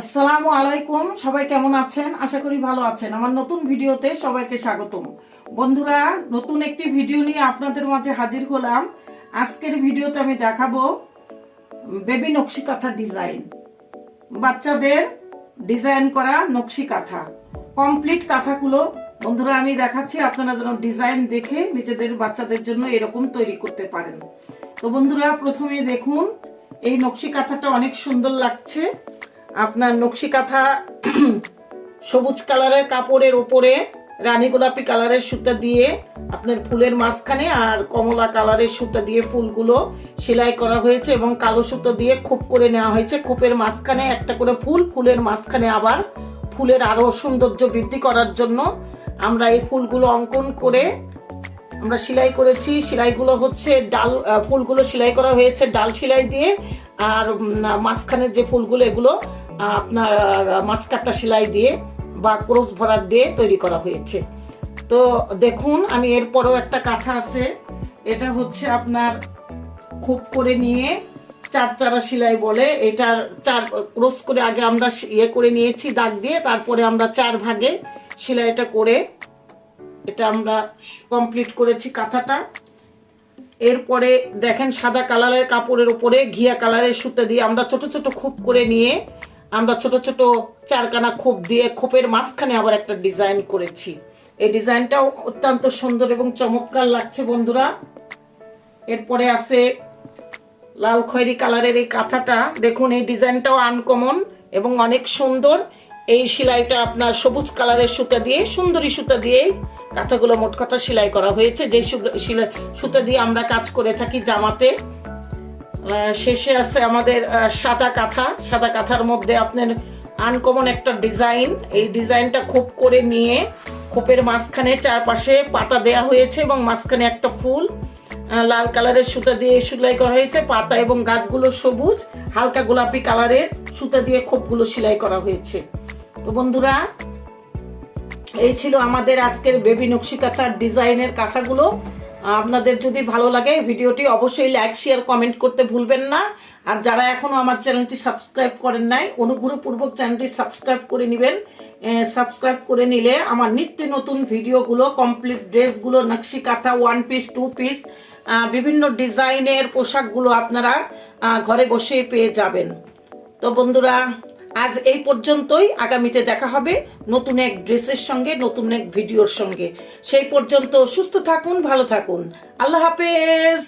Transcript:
আসসালামু আলাইকুম, সবাই কেমন আছেন? আশা করি ভালো আছেন। আমার নতুন ভিডিওতে সবাইকে স্বাগতম। বন্ধুরা, নতুন একটি ভিডিও নিয়ে আপনাদের মাঝে হাজির হলাম। আজকের ভিডিওতে আমি দেখাবো বেবি নকশি কাঁথা ডিজাইন। বাচ্চাদের ডিজাইন করা নকশি কাঁথা, কমপ্লিট কাঁথাগুলো। বন্ধুরা, আমি দেখাচ্ছি, আপনারা যেন ডিজাইন দেখে নিজেদের বাচ্চাদের জন্য এরকম তৈরি করতে পারেন। তো বন্ধুরা, প্রথমে দেখুন, এই নকশি কাঁথাটা অনেক সুন্দর লাগছে। আপনার নকশি কাঁথা সবুজ কালারের কাপড়ের উপরে রানী গোলাপি কালারের সুতা দিয়ে, আপনার ফুলের মাঝখানে আর কমলা কালারের সুতা দিয়ে ফুলগুলো সেলাই করা হয়েছে এবং কালো সুতো দিয়ে খোপ করে নেওয়া হয়েছে। খোপের মাঝখানে একটা করে ফুল, ফুলের মাঝখানে আবার ফুলের আরও সৌন্দর্য বৃদ্ধি করার জন্য আমরা এই ফুলগুলো অঙ্কন করে আমরা সেলাই করেছি। সেলাইগুলো হচ্ছে ডাল ফুলগুলো সেলাই করা হয়েছে ডাল সেলাই দিয়ে। আর মাঝখানের যে ফুলগুলো, এগুলো আপনার মাস্কারটা সেলাই দিয়ে বা ক্রোস ভরার দিয়ে তৈরি করা হয়েছে। তো দেখুন, আমি এরপরও একটা কাঁথা আছে। এটা হচ্ছে আপনার খুব করে নিয়ে চার চারা সেলাই বলে। এটার চার, ক্রোস করে আগে আমরা ইয়ে করে নিয়েছি দাগ দিয়ে। তারপরে আমরা চার ভাগে সেলাইটা করে এটা আমরা কমপ্লিট করেছি কাঁথাটা। এরপরে দেখেন সাদা কালারের কাপড়ের উপরে ঘিয়া কালারের সুতা দিয়ে আমরা ছোট ছোট খোপ করে নিয়ে আমরা ছোট ছোট চারকানা খোপ দিয়ে খোপের মাঝখানে আবার একটা ডিজাইন করেছি। এই ডিজাইনটাও অত্যন্ত সুন্দর এবং চমৎকার লাগছে বন্ধুরা। এরপরে আছে লাল খয়েরি কালারের এই কাঁথাটা। দেখুন, এই ডিজাইনটাও আনকমন এবং অনেক সুন্দর। এই সেলাইটা আপনার সবুজ কালারের সুতা দিয়ে, সুন্দরী সুতা দিয়ে, কাঁথাগুলো মোট কথা সেলাই করা হয়েছে। যে সুতা দিয়ে আমরা কাজ করে থাকি জামাতে। শেষে আছে আমাদের সাদা কাঁথা। সাদা কাঁথার মধ্যে আপনার আনকমন একটা ডিজাইন। এই ডিজাইনটা খুব করে নিয়ে খোপের মাঝখানে চারপাশে পাতা দেয়া হয়েছে এবং মাঝখানে একটা ফুল। লাল কালারের সুতা দিয়ে সেলাই করা হয়েছে। পাতা এবং গাছগুলো সবুজ, হালকা গোলাপি কালারের সুতা দিয়ে খোপগুলো সেলাই করা হয়েছে। তো বন্ধুরা, এই ছিল আমাদের আজকের বেবি নকশি কাঁথার ডিজাইনের কাঁথাগুলো। আপনাদের যদি ভালো লাগে ভিডিওটি অবশ্যই লাইক, শেয়ার, কমেন্ট করতে ভুলবেন না। আর যারা এখনও আমার চ্যানেলটি সাবস্ক্রাইব করেন নাই, অনুগ্রহপূর্বক চ্যানেলটি সাবস্ক্রাইব করে নেবেন। সাবস্ক্রাইব করে নিলে আমার নিত্য নতুন ভিডিওগুলো, কমপ্লিট ড্রেসগুলো নকশি কাঁথা ওয়ান পিস টু পিস বিভিন্ন ডিজাইনের পোশাকগুলো আপনারা ঘরে বসে পেয়ে যাবেন। তো বন্ধুরা আজ এই পর্যন্তই। আগামীতে দেখা হবে নতুন এক ড্রেসের সঙ্গে, নতুন এক ভিডিওর সঙ্গে। সেই পর্যন্ত সুস্থ থাকুন, ভালো থাকুন। আল্লাহ হাফেজ।